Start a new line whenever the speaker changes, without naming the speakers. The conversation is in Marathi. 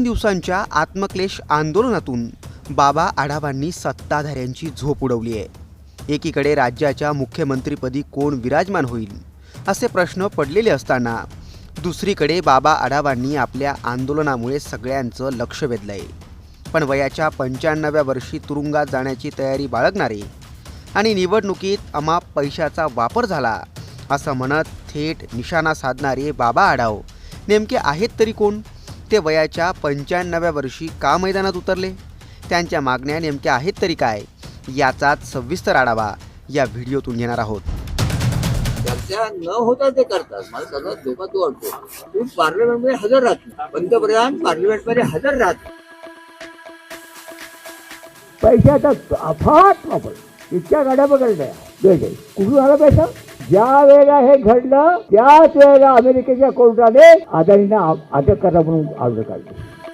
दिवसांच्या आत्मक्लेश आंदोलनातून बाबा आढावांनी सत्ताधाऱ्यांची झोप उडवली आहे. एकीकडे राज्याच्या मुख्यमंत्रीपदी कोण विराजमान होईल असे प्रश्न पडलेले असताना दुसरीकडे बाबा आढावांनी आपल्या आंदोलनामुळे सगळ्यांचं लक्ष वेधलंय. पण वयाच्या पंच्याण्णव्या वर्षी तुरुंगात जाण्याची तयारी बाळगणारे आणि निवडणुकीत अमाप पैशाचा वापर झाला असं म्हणत थेट निशाणा साधणारे बाबा आढाव नेमके आहेत तरी कोण? ते वयाच्या पंच्याण्णव्या वर्षी का मैदानात उतरले? त्यांच्या मागण्या नेमक्या आहेत तरी काय? याचाच सविस्तर आढावा या व्हिडिओतून घेणार आहोत.
चर्चा न होता ते करतात. मला सगळ्यात धोका तो वाटतो. तुम्ही पार्लमेंटमध्ये हजर राहत. पंतप्रधान पार्लमेंटमध्ये हजर राहत.
पैशाचा अफाट वापर. इतक्या गाड्या पकडल्या. वेगळे कुठून आला पैसा? ज्या वेळेला हे घडलं त्याच वेळेला अमेरिकेच्या कोर्टाने अदानींना अटक करा म्हणून अर्ज काढले.